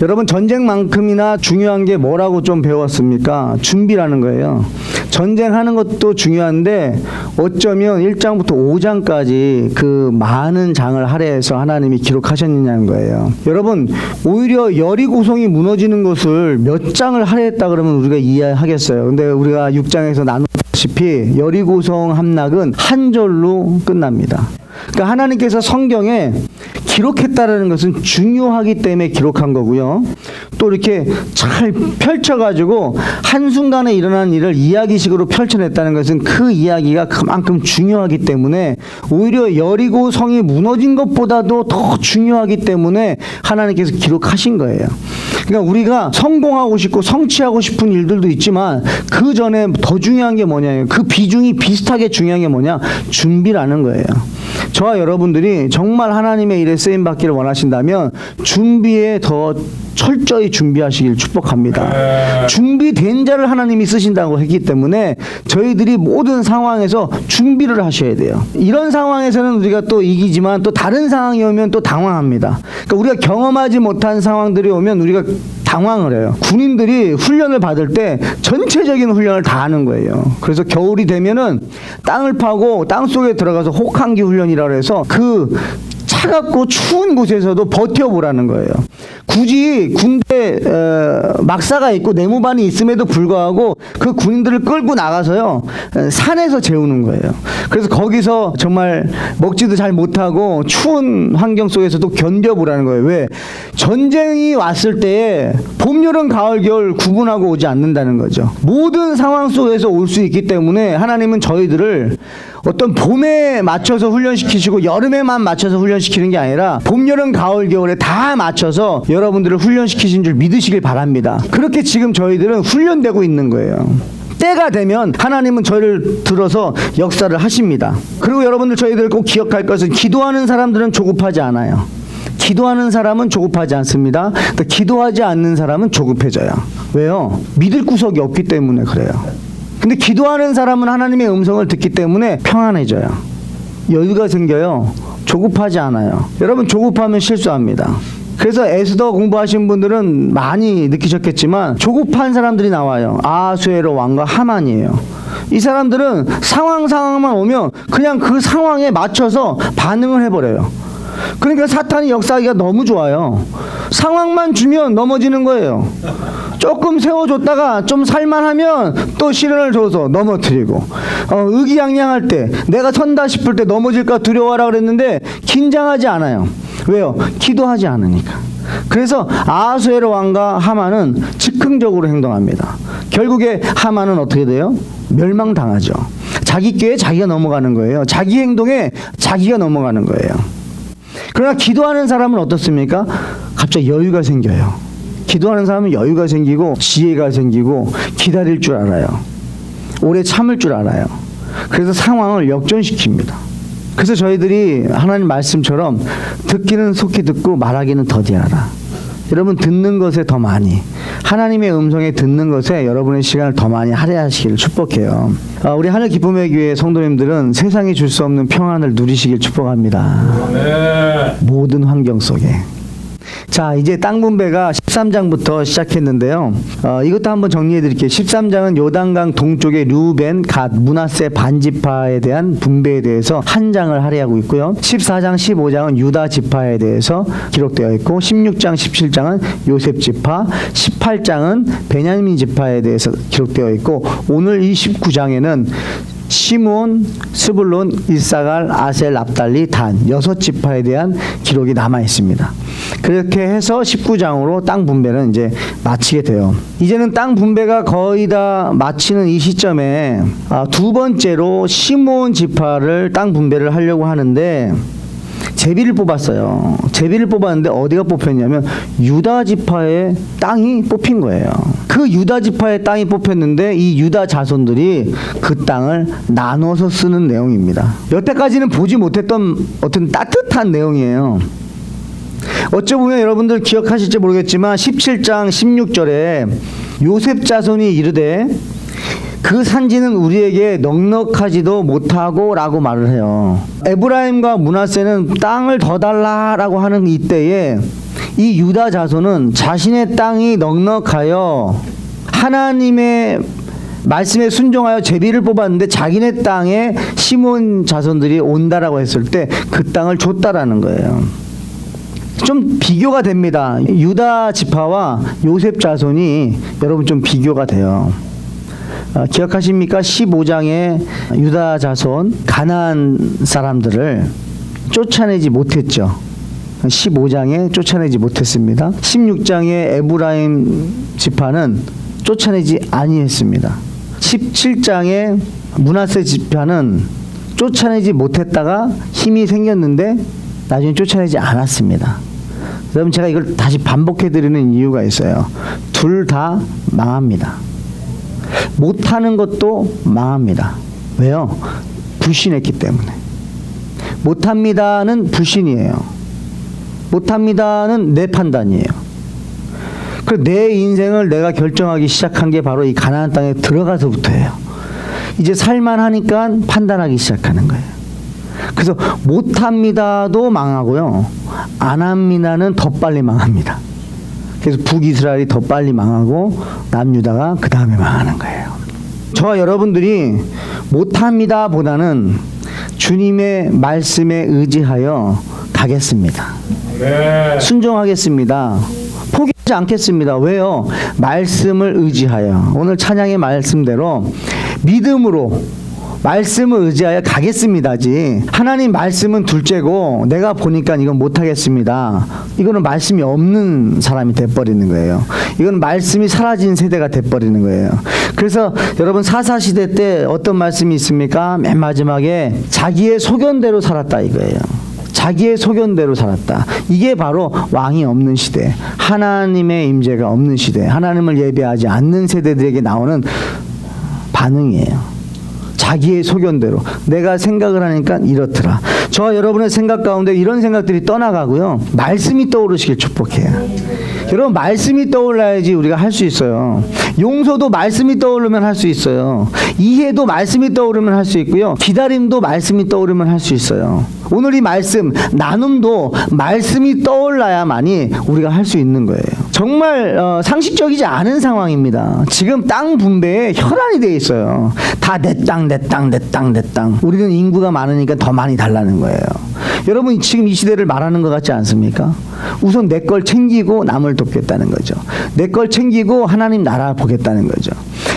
여러분 전쟁만큼이나 중요한 게 뭐라고 좀 배웠습니까? 준비라는 거예요. 전쟁하는 것도 중요한데 어쩌면 1장부터 5장까지 그 많은 장을 할애해서 하나님이 기록하셨느냐는 거예요. 여러분 오히려 여리고성이 무너지는 것을 몇 장을 할애했다 그러면 우리가 이해하겠어요. 근데 우리가 6장에서 나눴다시피 여리고성 함락은 한 절로 끝납니다. 그러니까 하나님께서 성경에 기록했다라는 것은 중요하기 때문에 기록한 거고요. 또 이렇게 잘 펼쳐가지고 한순간에 일어난 일을 이야기식으로 펼쳐냈다는 것은 그 이야기가 그만큼 중요하기 때문에 오히려 여리고 성이 무너진 것보다도 더 중요하기 때문에 하나님께서 기록하신 거예요. 그러니까 우리가 성공하고 싶고 성취하고 싶은 일들도 있지만 그 전에 더 중요한 게 뭐냐. 그 비중이 비슷하게 중요한 게 뭐냐. 준비라는 거예요. 저와 여러분들이 정말 하나님의 일에 쓰임 받기를 원하신다면 준비에 더 철저히 준비하시길 축복합니다. 준비된 자를 하나님이 쓰신다고 했기 때문에 저희들이 모든 상황에서 준비를 하셔야 돼요. 이런 상황에서는 우리가 또 이기지만 또 다른 상황이 오면 또 당황합니다. 그러니까 우리가 경험하지 못한 상황들이 오면 우리가 당황을 해요. 군인들이 훈련을 받을 때 전체적인 훈련을 다 하는 거예요. 그래서 겨울이 되면은 땅을 파고 땅 속에 들어가서 혹한기 훈련이라고 해서 그 차갑고 추운 곳에서도 버텨보라는 거예요. 굳이 군대 어, 막사가 있고 내무반이 있음에도 불구하고 그 군인들을 끌고 나가서요 어, 산에서 재우는 거예요. 그래서 거기서 정말 먹지도 잘 못하고 추운 환경 속에서도 견뎌보라는 거예요. 왜 전쟁이 왔을 때에 봄, 여름, 가을, 겨울 구분하고 오지 않는다는 거죠. 모든 상황 속에서 올 수 있기 때문에 하나님은 저희들을 어떤 봄에 맞춰서 훈련시키시고 여름에만 맞춰서 훈련시키는 게 아니라 봄, 여름, 가을, 겨울에 다 맞춰서 여러분들을 훈련시키신 줄 믿으시길 바랍니다. 그렇게 지금 저희들은 훈련되고 있는 거예요. 때가 되면 하나님은 저희를 들어서 역사를 하십니다. 그리고 여러분들 저희들 꼭 기억할 것은 기도하는 사람들은 조급하지 않아요. 기도하는 사람은 조급하지 않습니다. 기도하지 않는 사람은 조급해져요. 왜요? 믿을 구석이 없기 때문에 그래요. 근데 기도하는 사람은 하나님의 음성을 듣기 때문에 평안해져요. 여유가 생겨요. 조급하지 않아요. 여러분 조급하면 실수합니다. 그래서 에스더 공부하신 분들은 많이 느끼셨겠지만 조급한 사람들이 나와요. 아수에로 왕과 하만이에요. 이 사람들은 상황 상황만 오면 그냥 그 상황에 맞춰서 반응을 해버려요. 그러니까 사탄이 역사하기가 너무 좋아요. 상황만 주면 넘어지는 거예요. 조금 세워줬다가 좀 살만하면 또 시련을 줘서 넘어뜨리고 어, 의기양양할 때 내가 선다 싶을 때 넘어질까 두려워하라 그랬는데 긴장하지 않아요. 왜요? 기도하지 않으니까. 그래서 아수에르 왕과 하만은 즉흥적으로 행동합니다. 결국에 하만은 어떻게 돼요? 멸망당하죠. 자기 꾀에 자기가 넘어가는 거예요. 자기 행동에 자기가 넘어가는 거예요. 그러나 기도하는 사람은 어떻습니까? 갑자기 여유가 생겨요. 기도하는 사람은 여유가 생기고 지혜가 생기고 기다릴 줄 알아요. 오래 참을 줄 알아요. 그래서 상황을 역전시킵니다. 그래서 저희들이 하나님 말씀처럼 듣기는 속히 듣고 말하기는 더디하라. 여러분 듣는 것에 더 많이 하나님의 음성에 듣는 것에 여러분의 시간을 더 많이 할애하시기를 축복해요. 아, 우리 하늘 기쁨의 교회 성도님들은 세상이 줄 수 없는 평안을 누리시길 축복합니다. 모든 환경 속에. 자, 이제 땅 분배가 13장부터 시작했는데요. 어, 이것도 한번 정리해 드릴게요. 13장은 요단강 동쪽의 류벤, 갓, 문하세 반지파에 대한 분배에 대해서 한 장을 할애하고 있고요. 14장, 15장은 유다 지파에 대해서 기록되어 있고 16장, 17장은 요셉 지파, 18장은 베냐민 지파에 대해서 기록되어 있고 오늘 이 19장에는 시몬, 스불론, 이사갈, 아셀, 납달리, 단 여섯 지파에 대한 기록이 남아 있습니다. 그렇게 해서 19장으로 땅 분배는 이제 마치게 돼요. 이제는 땅 분배가 거의 다 마치는 이 시점에 아, 두 번째로 시몬 지파를 땅 분배를 하려고 하는데 제비를 뽑았어요. 제비를 뽑았는데 어디가 뽑혔냐면 유다 지파의 땅이 뽑힌 거예요. 그 유다 지파의 땅이 뽑혔는데 이 유다 자손들이 그 땅을 나눠서 쓰는 내용입니다. 여태까지는 보지 못했던 어떤 따뜻한 내용이에요. 어찌 보면 여러분들 기억하실지 모르겠지만 17장 16절에 요셉 자손이 이르되 그 산지는 우리에게 넉넉하지도 못하고 라고 말을 해요. 에브라임과 문하세는 땅을 더 달라라고 하는 이때에 이 유다 자손은 자신의 땅이 넉넉하여 하나님의 말씀에 순종하여 제비를 뽑았는데 자기네 땅에 시몬 자손들이 온다라고 했을 때 그 땅을 줬다라는 거예요. 좀 비교가 됩니다. 유다 지파와 요셉 자손이 여러분 좀 비교가 돼요. 어, 기억하십니까? 15장에 유다 자손 가나안 사람들을 쫓아내지 못했죠. 15장에 쫓아내지 못했습니다. 16장에 에브라임 지파는 쫓아내지 아니했습니다. 17장에 문하세 지파는 쫓아내지 못했다가 힘이 생겼는데 나중에 쫓아내지 않았습니다. 여러분 제가 이걸 다시 반복해 드리는 이유가 있어요. 둘 다 망합니다. 못하는 것도 망합니다. 왜요? 불신했기 때문에. 못합니다는 불신이에요. 못합니다는 내 판단이에요. 그내 인생을 내가 결정하기 시작한 게 바로 이 가나안 땅에 들어가서부터예요. 이제 살만하니까 판단하기 시작하는 거예요. 그래서 못합니다도 망하고요. 안 합니다는 더 빨리 망합니다. 그래서 북이스라엘이 더 빨리 망하고 남유다가 그 다음에 망하는 거예요. 저와 여러분들이 못합니다 보다는 주님의 말씀에 의지하여 가겠습니다. 네. 순종하겠습니다. 포기하지 않겠습니다. 왜요? 말씀을 의지하여 오늘 찬양의 말씀대로 믿음으로 말씀을 의지하여 가겠습니다지. 하나님 말씀은 둘째고 내가 보니까 이건 못 하겠습니다. 이거는 말씀이 없는 사람이 돼 버리는 거예요. 이건 말씀이 사라진 세대가 돼 버리는 거예요. 그래서 여러분 사사 시대 때 어떤 말씀이 있습니까? 맨 마지막에 자기의 소견대로 살았다 이거예요. 자기의 소견대로 살았다. 이게 바로 왕이 없는 시대, 하나님의 임재가 없는 시대, 하나님을 예배하지 않는 세대들에게 나오는 반응이에요. 자기의 소견대로 내가 생각을 하니까 이렇더라. 저와 여러분의 생각 가운데 이런 생각들이 떠나가고요. 말씀이 떠오르시길 축복해요. 여러분 말씀이 떠올라야지 우리가 할 수 있어요. 용서도 말씀이 떠오르면 할 수 있어요. 이해도 말씀이 떠오르면 할 수 있고요. 기다림도 말씀이 떠오르면 할 수 있어요. 오늘 이 말씀 나눔도 말씀이 떠올라야만이 우리가 할 수 있는 거예요. 정말 어, 상식적이지 않은 상황입니다. 지금 땅 분배에 혈안이 돼 있어요. 다 내 땅, 내 땅, 내 땅, 내 땅. 우리는 인구가 많으니까 더 많이 달라는 거예요. 여러분 지금 이 시대를 말하는 것 같지 않습니까? 우선 내 걸 챙기고 남을 돕겠다는 거죠. 내 걸 챙기고 하나님 나라 보겠다는 거죠.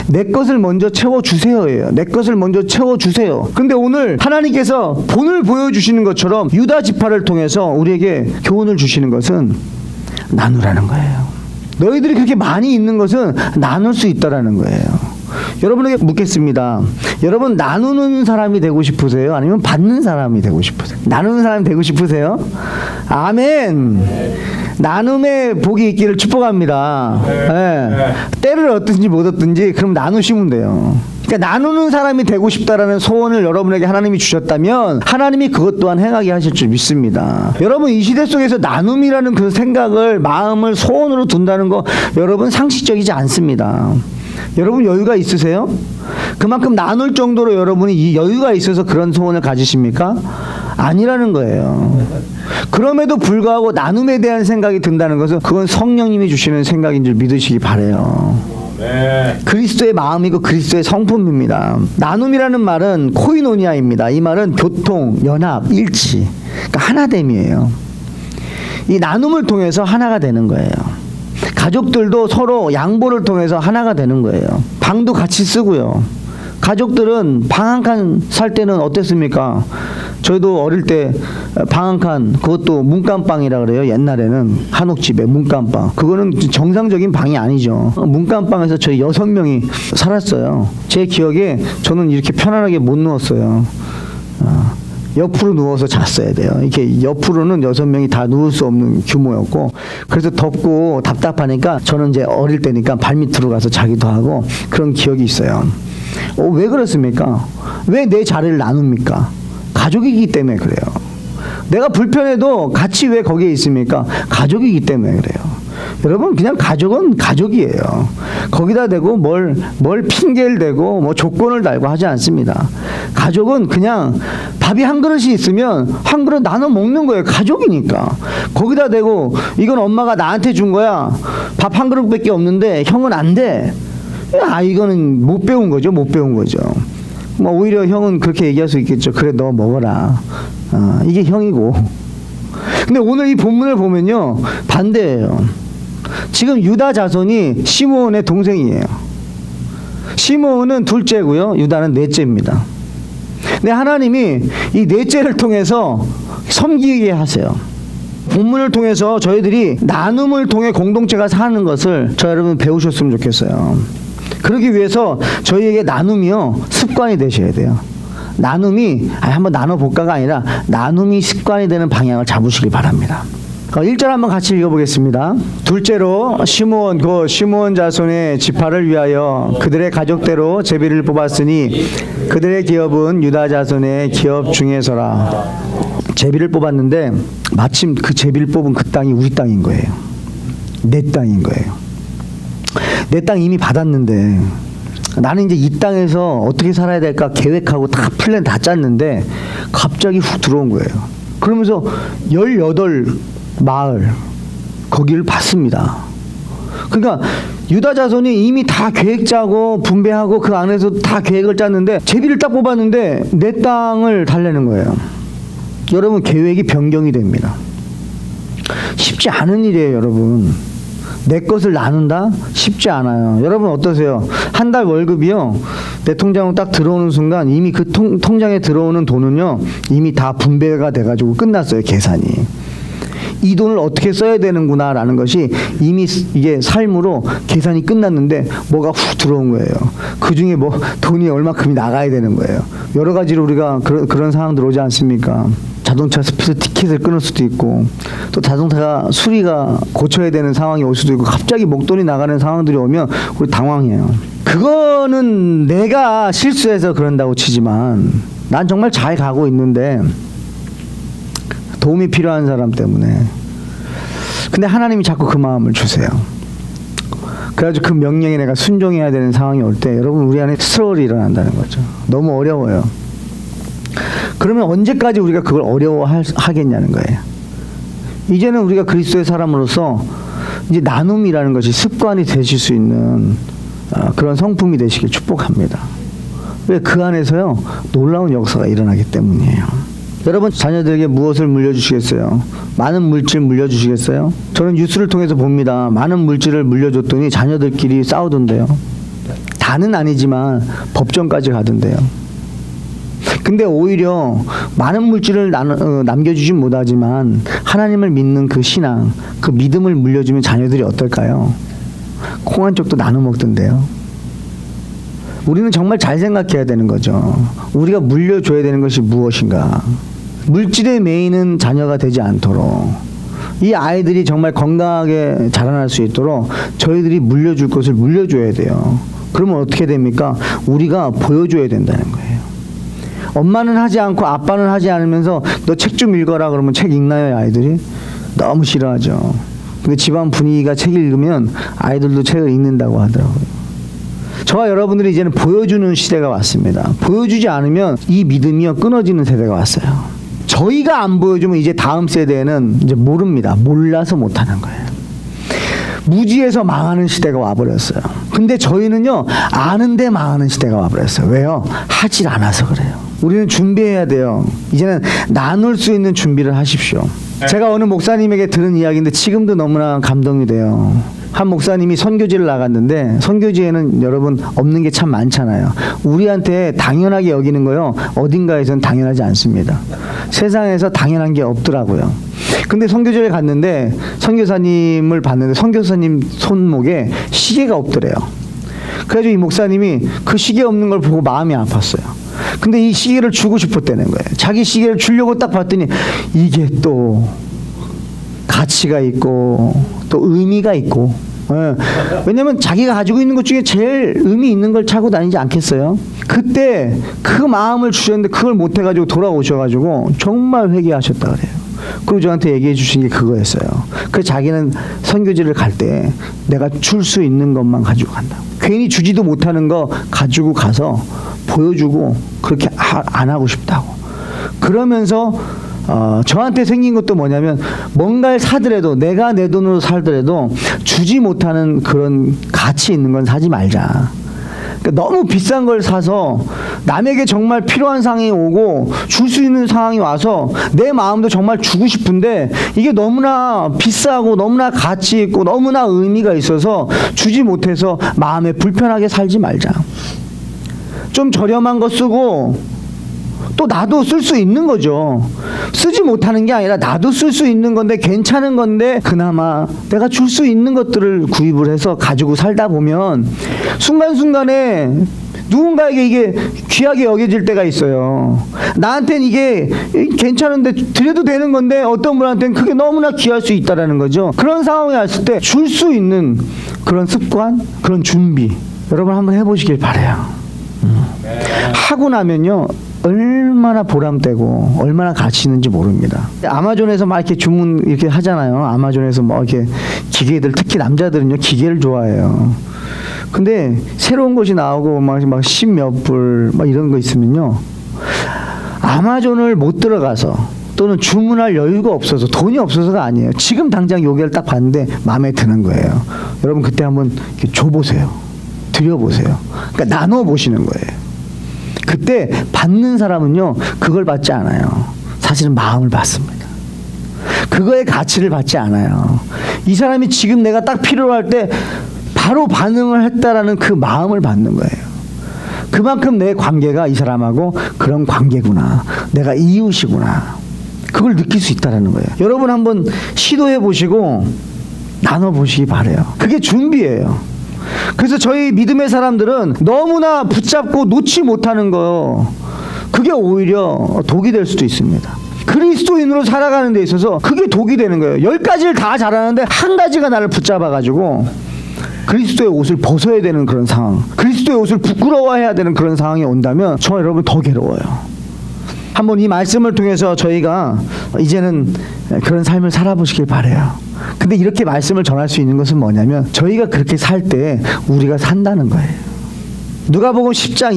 내 것을 먼저 채워 주세요예요. 내 것을 먼저 채워 주세요. 근데 오늘 하나님께서 본을 보여주시는 것처럼 유다 지파를 통해서 우리에게 교훈을 주시는 것은 나누라는 거예요. 너희들이 그렇게 많이 있는 것은 나눌 수 있다라는 거예요. 여러분에게 묻겠습니다. 여러분 나누는 사람이 되고 싶으세요? 아니면 받는 사람이 되고 싶으세요? 나누는 사람이 되고 싶으세요? 아멘. 나눔의 복이 있기를 축복합니다. 예. 때를 얻든지 못 얻든지 그럼 나누시면 돼요. 그러니까 나누는 사람이 되고 싶다라는 소원을 여러분에게 하나님이 주셨다면 하나님이 그것 또한 행하게 하실 줄 믿습니다. 여러분 이 시대 속에서 나눔이라는 그 생각을 마음을 소원으로 둔다는 거 여러분 상식적이지 않습니다. 여러분 여유가 있으세요? 그만큼 나눌 정도로 여러분이 이 여유가 있어서 그런 소원을 가지십니까? 아니라는 거예요. 그럼에도 불구하고 나눔에 대한 생각이 든다는 것은 그건 성령님이 주시는 생각인 줄 믿으시기 바래요. 네. 그리스도의 마음이고 그리스도의 성품입니다. 나눔이라는 말은 코이노니아입니다. 이 말은 교통, 연합, 일치, 그러니까 하나됨이에요. 이 나눔을 통해서 하나가 되는 거예요. 가족들도 서로 양보를 통해서 하나가 되는 거예요. 방도 같이 쓰고요. 가족들은 방 한 칸 살 때는 어땠습니까? 저희도 어릴 때 방 한 칸 그것도 문간방이라 그래요. 옛날에는 한옥집에 문간방. 그거는 정상적인 방이 아니죠. 문간방에서 저희 여섯 명이 살았어요. 제 기억에 저는 이렇게 편안하게 못 누웠어요. 어, 옆으로 누워서 잤어야 돼요. 이렇게 옆으로는 여섯 명이 다 누울 수 없는 규모였고, 그래서 덥고 답답하니까 저는 이제 어릴 때니까 발밑으로 가서 자기도 하고 그런 기억이 있어요. 어, 왜 그렇습니까? 왜 내 자리를 나눕니까? 가족이기 때문에 그래요. 내가 불편해도 같이 왜 거기에 있습니까? 가족이기 때문에 그래요. 여러분 그냥 가족은 가족이에요. 거기다 대고 뭘 뭘 핑계를 대고 뭐 조건을 달고 하지 않습니다. 가족은 그냥 밥이 한 그릇이 있으면 한 그릇 나눠 먹는 거예요. 가족이니까. 거기다 대고 이건 엄마가 나한테 준 거야. 밥 한 그릇밖에 없는데 형은 안 돼. 아 이거는 못 배운 거죠. 못 배운 거죠. 뭐 오히려 형은 그렇게 얘기할 수 있겠죠. 그래 너 먹어라. 어, 이게 형이고. 근데 오늘 이 본문을 보면요 반대예요. 지금 유다 자손이 시므온의 동생이에요. 시므온은 둘째고요, 유다는 넷째입니다. 근데 하나님이 이 넷째를 통해서 섬기게 하세요. 본문을 통해서 저희들이 나눔을 통해 공동체가 사는 것을 저 여러분 배우셨으면 좋겠어요. 그러기 위해서 저희에게 나눔이요 습관이 되셔야 돼요. 나눔이 아, 한번 나눠볼까가 아니라 나눔이 습관이 되는 방향을 잡으시길 바랍니다. 1절 한번 같이 읽어보겠습니다. 둘째로 시므온 그 시므온 자손의 지파를 위하여 그들의 가족대로 제비를 뽑았으니 그들의 기업은 유다 자손의 기업 중에서라. 제비를 뽑았는데 마침 그 제비를 뽑은 그 땅이 우리 땅인 거예요. 내 땅인 거예요. 내 땅 이미 받았는데 나는 이제 이 땅에서 어떻게 살아야 될까 계획하고 다 플랜 다 짰는데 갑자기 훅 들어온 거예요. 그러면서 18 마을 거기를 받습니다. 그러니까 유다 자손이 이미 다 계획 짜고 분배하고 그 안에서 다 계획을 짰는데 제비를 딱 뽑았는데 내 땅을 달래는 거예요. 여러분 계획이 변경이 됩니다. 쉽지 않은 일이에요, 여러분. 내 것을 나눈다? 쉽지 않아요. 여러분 어떠세요? 한 달 월급이요. 내 통장으로 딱 들어오는 순간 이미 그 통, 통장에 들어오는 돈은요. 이미 다 분배가 돼가지고 끝났어요. 계산이. 이 돈을 어떻게 써야 되는구나라는 것이 이미 이게 삶으로 계산이 끝났는데 뭐가 훅 들어온 거예요. 그 중에 뭐 돈이 얼마큼이 나가야 되는 거예요. 여러 가지로 우리가 그런, 그런 상황들 오지 않습니까? 자동차 스피드 티켓을 끊을 수도 있고 또 자동차가 수리가 고쳐야 되는 상황이 올 수도 있고 갑자기 목돈이 나가는 상황들이 오면 우리 당황해요. 그거는 내가 실수해서 그런다고 치지만 난 정말 잘 가고 있는데 도움이 필요한 사람 때문에. 근데 하나님이 자꾸 그 마음을 주세요. 그래가지고 그 명령에 내가 순종해야 되는 상황이 올 때 여러분 우리 안에 스트롤이 일어난다는 거죠. 너무 어려워요. 그러면 언제까지 우리가 그걸 어려워하겠냐는 거예요. 이제는 우리가 그리스도의 사람으로서 이제 나눔이라는 것이 습관이 되실 수 있는 어, 그런 성품이 되시길 축복합니다. 왜 그 안에서요 놀라운 역사가 일어나기 때문이에요. 여러분 자녀들에게 무엇을 물려주시겠어요? 많은 물질 물려주시겠어요? 저는 뉴스를 통해서 봅니다. 많은 물질을 물려줬더니 자녀들끼리 싸우던데요. 다는 아니지만 법정까지 가던데요. 근데 오히려 많은 물질을 어, 남겨주진 못하지만 하나님을 믿는 그 신앙, 그 믿음을 물려주면 자녀들이 어떨까요? 콩 한 쪽도 나눠 먹던데요. 우리는 정말 잘 생각해야 되는 거죠. 우리가 물려줘야 되는 것이 무엇인가. 물질의 메인은 자녀가 되지 않도록 이 아이들이 정말 건강하게 자라날 수 있도록 저희들이 물려줄 것을 물려줘야 돼요. 그러면 어떻게 됩니까? 우리가 보여줘야 된다는 거예요. 엄마는 하지 않고 아빠는 하지 않으면서 너 책 좀 읽어라 그러면 책 읽나요 아이들이? 너무 싫어하죠. 근데 집안 분위기가 책 읽으면 아이들도 책을 읽는다고 하더라고요. 저와 여러분들이 이제는 보여주는 시대가 왔습니다. 보여주지 않으면 이 믿음이요 끊어지는 세대가 왔어요. 저희가 안 보여주면 이제 다음 세대는 이제 모릅니다. 몰라서 못하는 거예요. 무지에서 망하는 시대가 와버렸어요. 근데 저희는요 아는데 망하는 시대가 와버렸어요. 왜요? 하질 않아서 그래요. 우리는 준비해야 돼요. 이제는 나눌 수 있는 준비를 하십시오. 제가 어느 목사님에게 들은 이야기인데 지금도 너무나 감동이 돼요. 한 목사님이 선교지를 나갔는데 선교지에는 여러분 없는 게 참 많잖아요. 우리한테 당연하게 여기는 거요. 어딘가에선 당연하지 않습니다. 세상에서 당연한 게 없더라고요. 근데 선교지에 갔는데 선교사님을 봤는데 선교사님 손목에 시계가 없더래요. 그래가지고 이 목사님이 그 시계 없는 걸 보고 마음이 아팠어요. 근데 이 시계를 주고 싶었다는 거예요. 자기 시계를 주려고 딱 봤더니 이게 또 가치가 있고 또 의미가 있고 예. 왜냐면 자기가 가지고 있는 것 중에 제일 의미 있는 걸 차고 다니지 않겠어요? 그때 그 마음을 주셨는데 그걸 못 해가지고 돌아오셔가지고 정말 회개하셨다 그래요. 그리고 저한테 얘기해 주신 게 그거였어요. 그 자기는 선교지를 갈 때 내가 줄 수 있는 것만 가지고 간다. 괜히 주지도 못하는 거 가지고 가서 보여주고 그렇게 하- 안 하고 싶다고. 그러면서 어, 저한테 생긴 것도 뭐냐면 뭔가를 사더라도 내가 내 돈으로 살더라도 주지 못하는 그런 가치 있는 건 사지 말자. 그러니까 너무 비싼 걸 사서 남에게 정말 필요한 상황이 오고 줄 수 있는 상황이 와서 내 마음도 정말 주고 싶은데 이게 너무나 비싸고 너무나 가치 있고 너무나 의미가 있어서 주지 못해서 마음에 불편하게 살지 말자. 좀 저렴한 거 쓰고 또 나도 쓸 수 있는 거죠. 쓰지 못하는 게 아니라 나도 쓸 수 있는 건데 괜찮은 건데 그나마 내가 줄 수 있는 것들을 구입을 해서 가지고 살다 보면 순간순간에 누군가에게 이게 귀하게 여겨질 때가 있어요. 나한테는 이게 괜찮은데 드려도 되는 건데 어떤 분한테는 그게 너무나 귀할 수 있다라는 거죠. 그런 상황이 왔을 때 줄 수 있는 그런 습관, 그런 준비 여러분 한번 해보시길 바래요. 하고 나면요 얼마나 보람되고 얼마나 가치 있는지 모릅니다. 아마존에서 막 이렇게 주문 이렇게 하잖아요. 아마존에서 뭐 이렇게 기계들 특히 남자들은요 기계를 좋아해요. 근데 새로운 것이 나오고 막막 십몇 불 막 이런 거 있으면요 아마존을 못 들어가서 또는 주문할 여유가 없어서 돈이 없어서가 아니에요. 지금 당장 여기를 딱 봤는데 마음에 드는 거예요. 여러분 그때 한번 줘보세요. 드려보세요. 그러니까 나눠 보시는 거예요. 그때 받는 사람은요 그걸 받지 않아요. 사실은 마음을 받습니다. 그거의 가치를 받지 않아요. 이 사람이 지금 내가 딱 필요로 할때 바로 반응을 했다라는 그 마음을 받는 거예요. 그만큼 내 관계가 이 사람하고 그런 관계구나. 내가 이웃이구나. 그걸 느낄 수 있다라는 거예요. 여러분 한번 시도해 보시고 나눠 보시기 바래요. 그게 준비예요. 그래서 저희 믿음의 사람들은 너무나 붙잡고 놓지 못하는 거 그게 오히려 독이 될 수도 있습니다. 그리스도인으로 살아가는 데 있어서 그게 독이 되는 거예요. 열 가지를 다 잘하는데 한 가지가 나를 붙잡아 가지고 그리스도의 옷을 벗어야 되는 그런 상황, 그리스도의 옷을 부끄러워해야 되는 그런 상황이 온다면 저 여러분 더 괴로워요. 한번 이 말씀을 통해서 저희가 이제는 그런 삶을 살아보시길 바래요. 근데 이렇게 말씀을 전할 수 있는 것은 뭐냐면 저희가 그렇게 살 때 우리가 산다는 거예요. 누가복음 10장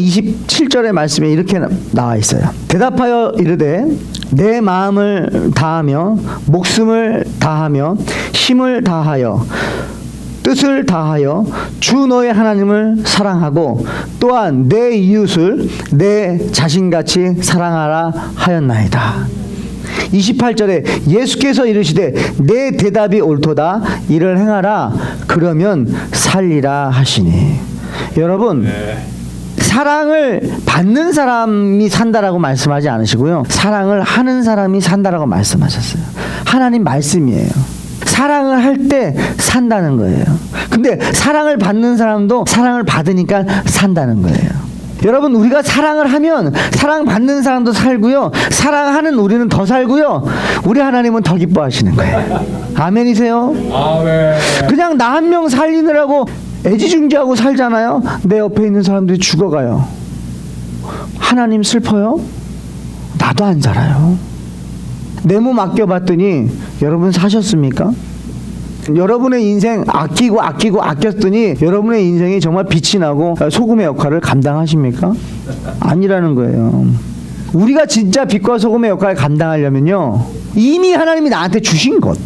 27절의 말씀에 이렇게 나- 나와 있어요. 대답하여 이르되 내 마음을 다하며 목숨을 다하며 힘을 다하여 뜻을 다하여 주 너의 하나님을 사랑하고 또한 내 이웃을 내 자신같이 사랑하라 하였나이다. 28절에 예수께서 이르시되 내 대답이 옳도다 이를 행하라 그러면 살리라 하시니 여러분 사랑을 받는 사람이 산다라고 말씀하지 않으시고요. 사랑을 하는 사람이 산다라고 말씀하셨어요. 하나님 말씀이에요. 사랑을 할 때 산다는 거예요. 근데 사랑을 받는 사람도 사랑을 받으니까 산다는 거예요. 여러분 우리가 사랑을 하면 사랑 받는 사람도 살고요. 사랑하는 우리는 더 살고요. 우리 하나님은 더 기뻐하시는 거예요. 아멘이세요? 아멘. 그냥 나 한 명 살리느라고 애지중지하고 살잖아요. 내 옆에 있는 사람들이 죽어가요. 하나님 슬퍼요? 나도 안 살아요. 내 몸 아껴봤더니 여러분 사셨습니까? 여러분의 인생 아끼고 아끼고 아꼈더니 여러분의 인생이 정말 빛이 나고 소금의 역할을 감당하십니까? 아니라는 거예요. 우리가 진짜 빛과 소금의 역할을 감당하려면요. 이미 하나님이 나한테 주신 것.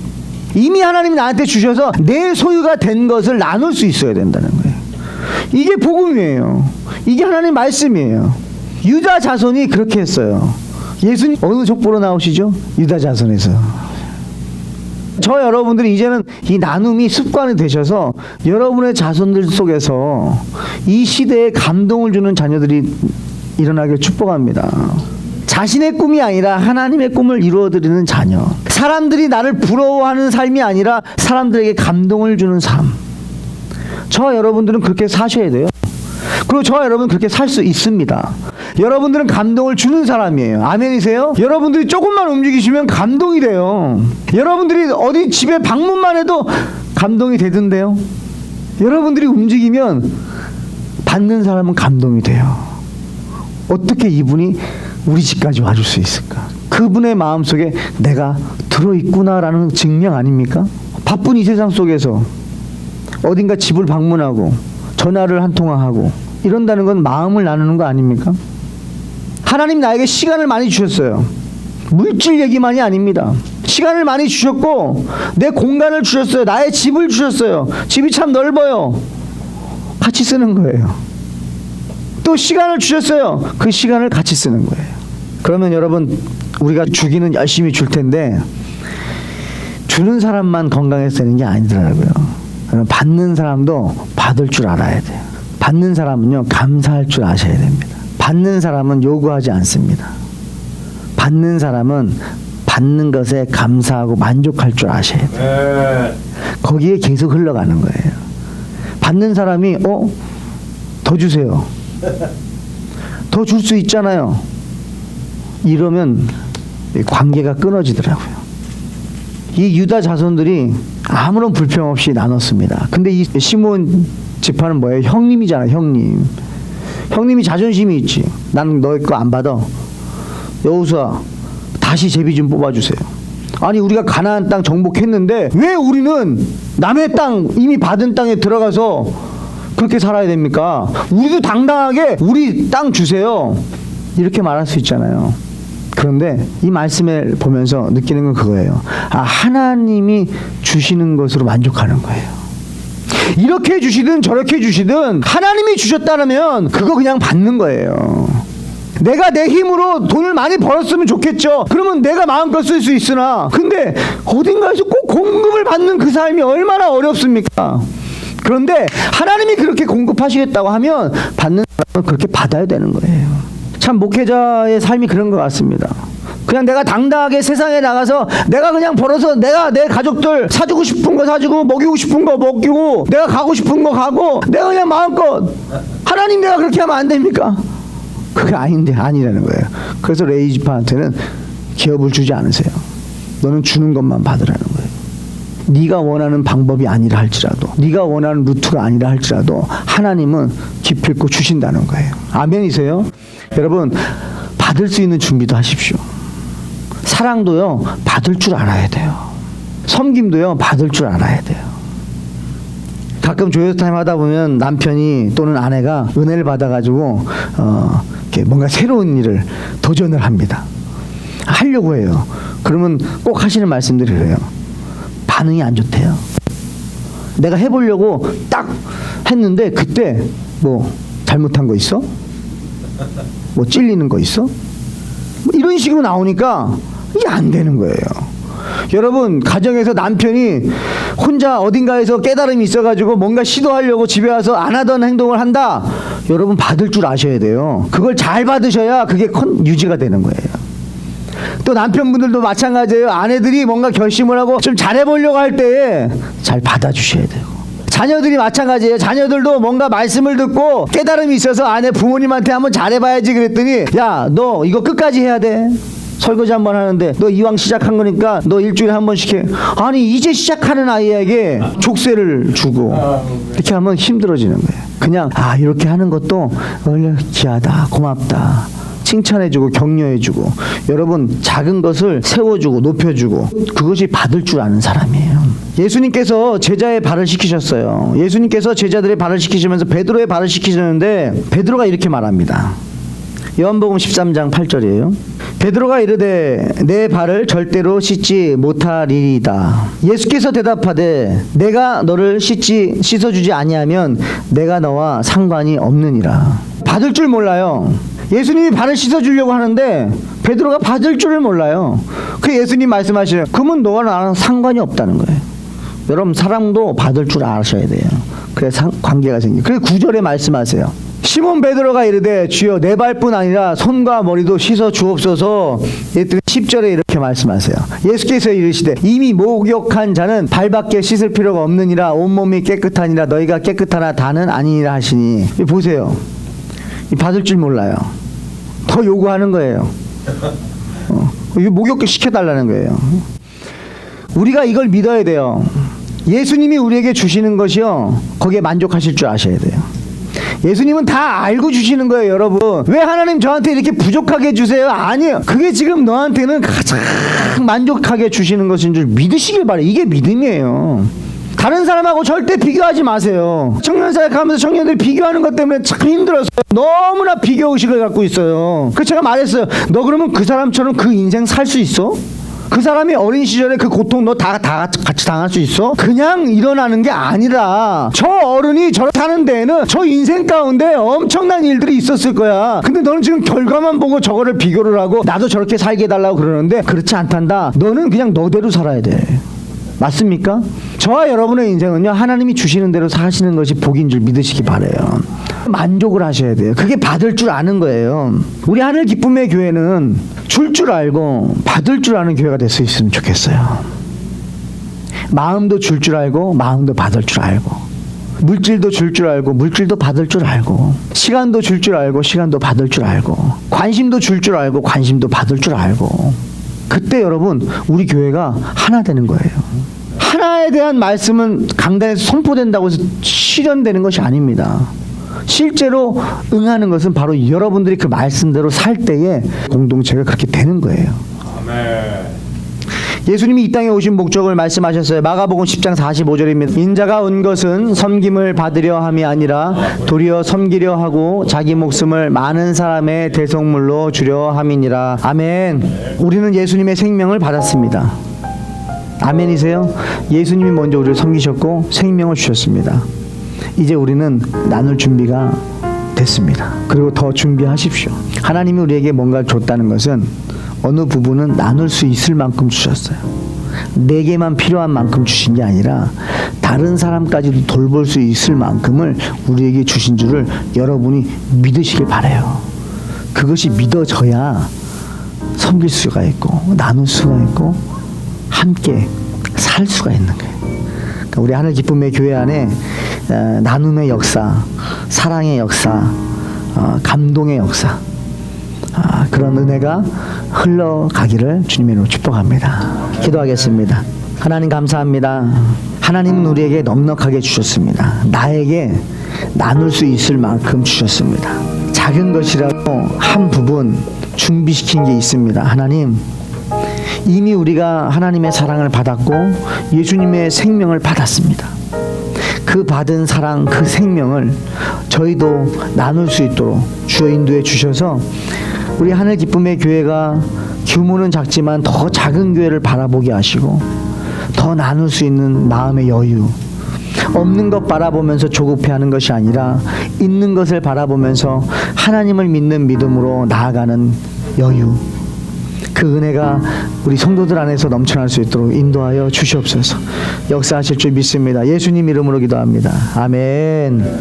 이미 하나님이 나한테 주셔서 내 소유가 된 것을 나눌 수 있어야 된다는 거예요. 이게 복음이에요. 이게 하나님 말씀이에요. 유다 자손이 그렇게 했어요. 예수님 어느 족보로 나오시죠? 유다 자손에서. 저 여러분들이 이제는 이 나눔이 습관이 되셔서 여러분의 자손들 속에서 이 시대에 감동을 주는 자녀들이 일어나길 축복합니다. 자신의 꿈이 아니라 하나님의 꿈을 이루어드리는 자녀. 사람들이 나를 부러워하는 삶이 아니라 사람들에게 감동을 주는 삶. 저 여러분들은 그렇게 사셔야 돼요. 그리고 저 여러분 그렇게 살 수 있습니다. 여러분들은 감동을 주는 사람이에요. 아멘이세요? 여러분들이 조금만 움직이시면 감동이 돼요. 여러분들이 어디 집에 방문만 해도 감동이 되던데요. 여러분들이 움직이면 받는 사람은 감동이 돼요. 어떻게 이분이 우리 집까지 와줄 수 있을까? 그분의 마음 속에 내가 들어있구나라는 증명 아닙니까? 바쁜 이 세상 속에서 어딘가 집을 방문하고 전화를 한 통화하고 이런다는 건 마음을 나누는 거 아닙니까? 하나님 나에게 시간을 많이 주셨어요. 물질 얘기만이 아닙니다. 시간을 많이 주셨고 내 공간을 주셨어요. 나의 집을 주셨어요. 집이 참 넓어요. 같이 쓰는 거예요. 또 시간을 주셨어요. 그 시간을 같이 쓰는 거예요. 그러면 여러분 우리가 주기는 열심히 줄 텐데 주는 사람만 건강해서 되는 게 아니더라고요. 받는 사람도 받을 줄 알아야 돼요. 받는 사람은요 감사할 줄 아셔야 됩니다. 받는 사람은 요구하지 않습니다. 받는 사람은 받는 것에 감사하고 만족할 줄 아셔야 돼요. 네. 거기에 계속 흘러가는 거예요. 받는 사람이 어? 더 주세요. 더 줄 수 있잖아요. 이러면 이 관계가 끊어지더라고요. 이 유다 자손들이 아무런 불평 없이 나눴습니다. 근데 이 시몬 지파는 뭐예요? 형님이잖아, 형님. 형님이 자존심이 있지. 나는 너희 거안 받아. 여우수아 다시 제비 좀 뽑아주세요. 아니 우리가 가나안 땅 정복했는데 왜 우리는 남의 땅 이미 받은 땅에 들어가서 그렇게 살아야 됩니까? 우리도 당당하게 우리 땅 주세요. 이렇게 말할 수 있잖아요. 그런데 이 말씀을 보면서 느끼는 건 그거예요. 아 하나님이 주시는 것으로 만족하는 거예요. 이렇게 주시든 저렇게 주시든 하나님이 주셨다면 그거 그냥 받는 거예요. 내가 내 힘으로 돈을 많이 벌었으면 좋겠죠. 그러면 내가 마음껏 쓸 수 있으나 근데 어딘가에서 꼭 공급을 받는 그 삶이 얼마나 어렵습니까? 그런데 하나님이 그렇게 공급하시겠다고 하면 받는 사람은 그렇게 받아야 되는 거예요. 참 목회자의 삶이 그런 것 같습니다. 그냥 내가 당당하게 세상에 나가서 내가 그냥 벌어서 내가 내 가족들 사주고 싶은 거 사주고 먹이고 싶은 거 먹이고 내가 가고 싶은 거 가고 내가 그냥 마음껏 하나님 내가 그렇게 하면 안 됩니까? 그게 아닌데 아니라는 거예요. 그래서 레이지파한테는 기업을 주지 않으세요. 너는 주는 것만 받으라는 거예요. 네가 원하는 방법이 아니라 할지라도 네가 원하는 루트가 아니라 할지라도 하나님은 기필코 주신다는 거예요. 아멘이세요? 여러분 받을 수 있는 준비도 하십시오. 사랑도요 받을 줄 알아야 돼요. 섬김도요 받을 줄 알아야 돼요. 가끔 조회타임 하다 보면 남편이 또는 아내가 은혜를 받아가지고 어, 이렇게 뭔가 새로운 일을 도전을 합니다. 하려고 해요. 그러면 꼭 하시는 말씀들이 그래요. 반응이 안 좋대요. 내가 해보려고 딱 했는데 그때 뭐 잘못한 거 있어? 뭐 찔리는 거 있어? 뭐 이런 식으로 나오니까 이게 안 되는 거예요. 여러분 가정에서 남편이 혼자 어딘가에서 깨달음이 있어가지고 뭔가 시도하려고 집에 와서 안 하던 행동을 한다. 여러분 받을 줄 아셔야 돼요. 그걸 잘 받으셔야 그게 컨 유지가 되는 거예요. 또 남편분들도 마찬가지예요. 아내들이 뭔가 결심을 하고 좀 잘해보려고 할 때에 잘 받아주셔야 되고. 자녀들이 마찬가지예요. 자녀들도 뭔가 말씀을 듣고 깨달음이 있어서 아내 부모님한테 한번 잘해봐야지 그랬더니 야 너 이거 끝까지 해야 돼. 설거지 한 번 하는데 너 이왕 시작한 거니까 너 일주일에 한 번씩 해. 아니 이제 시작하는 아이에게 족쇄를 주고 이렇게 하면 힘들어지는 거예요. 그냥 아 이렇게 하는 것도 얼려 귀하다 고맙다. 칭찬해주고 격려해주고 여러분 작은 것을 세워주고 높여주고 그것이 받을 줄 아는 사람이에요. 예수님께서 제자의 발을 시키셨어요. 예수님께서 제자들의 발을 시키시면서 베드로의 발을 시키셨는데 베드로가 이렇게 말합니다. 요한복음 13장 8절이에요. 베드로가 이르되 내 발을 절대로 씻지 못하리이다. 예수께서 대답하되 내가 너를 씻지 씻어 주지 아니하면 내가 너와 상관이 없느니라. 받을 줄 몰라요. 예수님이 발을 씻어 주려고 하는데 베드로가 받을 줄을 몰라요. 그 예수님 말씀하시죠. 그러면 너와 나랑 상관이 없다는 거예요. 여러분 사랑도 받을 줄 아셔야 돼요. 그래 상, 관계가 생기. 그래 구절에 말씀하세요. 시몬 베드로가 이르되 주여 내 발뿐 아니라 손과 머리도 씻어 주옵소서. 이랬더니 10절에 이렇게 말씀하세요. 예수께서 이르시되 이미 목욕한 자는 발밖에 씻을 필요가 없느니라 온몸이 깨끗하니라 너희가 깨끗하나 다는 아니니라 하시니. 이 보세요. 이 받을 줄 몰라요. 더 요구하는 거예요. 어, 목욕 시켜달라는 거예요. 우리가 이걸 믿어야 돼요. 예수님이 우리에게 주시는 것이요. 거기에 만족하실 줄 아셔야 돼요. 예수님은 다 알고 주시는 거예요, 여러분. 왜 하나님 저한테 이렇게 부족하게 주세요? 아니요. 그게 지금 너한테는 가장 만족하게 주시는 것인 줄 믿으시길 바래. 이게 믿음이에요. 다른 사람하고 절대 비교하지 마세요. 청년사에 가면서 청년들이 비교하는 것 때문에 참 힘들었어요. 너무나 비교 의식을 갖고 있어요. 그 제가 말했어요. 너 그러면 그 사람처럼 그 인생 살 수 있어? 그 사람이 어린 시절에 그 고통 너 다 다 같이 당할 수 있어? 그냥 일어나는 게 아니라 저 어른이 저를 사는 데에는 저 인생 가운데 엄청난 일들이 있었을 거야. 근데 너는 지금 결과만 보고 저거를 비교를 하고 나도 저렇게 살게 해달라고 그러는데 그렇지 않단다. 너는 그냥 너대로 살아야 돼. 맞습니까? 저와 여러분의 인생은요 하나님이 주시는 대로 사시는 것이 복인 줄 믿으시기 바래요. 만족을 하셔야 돼요. 그게 받을 줄 아는 거예요. 우리 하늘 기쁨의 교회는 줄 줄 알고 받을 줄 아는 교회가 될 수 있으면 좋겠어요. 마음도 줄줄 알고 마음도 받을 줄 알고 물질도 줄줄 알고 물질도 받을 줄 알고 시간도 줄줄 알고 시간도 받을 줄 알고 관심도 줄줄 알고 관심도 받을 줄 알고 그때 여러분 우리 교회가 하나 되는 거예요. 하나에 대한 말씀은 강단에서 선포된다고 해서 실현되는 것이 아닙니다. 실제로 응하는 것은 바로 여러분들이 그 말씀대로 살 때에 공동체가 그렇게 되는 거예요. 아멘. 예수님이 이 땅에 오신 목적을 말씀하셨어요. 마가복음 10장 45절입니다. 인자가 온 것은 섬김을 받으려 함이 아니라 도리어 섬기려 하고 자기 목숨을 많은 사람의 대속물로 주려 함이니라. 아멘. 우리는 예수님의 생명을 받았습니다. 아멘이세요? 예수님이 먼저 우리를 섬기셨고 생명을 주셨습니다. 이제 우리는 나눌 준비가 됐습니다. 그리고 더 준비하십시오. 하나님이 우리에게 뭔가를 줬다는 것은 어느 부분은 나눌 수 있을 만큼 주셨어요. 내게만 필요한 만큼 주신 게 아니라 다른 사람까지도 돌볼 수 있을 만큼을 우리에게 주신 줄을 여러분이 믿으시길 바래요. 그것이 믿어져야 섬길 수가 있고 나눌 수가 있고 함께 살 수가 있는 거예요. 그러니까 우리 하늘 기쁨의 교회 안에 어, 나눔의 역사, 사랑의 역사, 어, 감동의 역사 아, 그런 은혜가 흘러가기를 주님의 이름으로 축복합니다. 기도하겠습니다. 하나님 감사합니다. 하나님은 우리에게 넉넉하게 주셨습니다. 나에게 나눌 수 있을 만큼 주셨습니다. 작은 것이라도 한 부분 준비시킨 게 있습니다. 하나님 이미 우리가 하나님의 사랑을 받았고 예수님의 생명을 받았습니다. 그 받은 사랑, 그 생명을 저희도 나눌 수 있도록 주여 인도해 주셔서 우리 하늘 기쁨의 교회가 규모는 작지만 더 작은 교회를 바라보게 하시고 더 나눌 수 있는 마음의 여유 없는 것 바라보면서 조급해하는 것이 아니라 있는 것을 바라보면서 하나님을 믿는 믿음으로 나아가는 여유 그 은혜가 우리 성도들 안에서 넘쳐날 수 있도록 인도하여 주시옵소서. 역사하실 줄 믿습니다. 예수님 이름으로 기도합니다. 아멘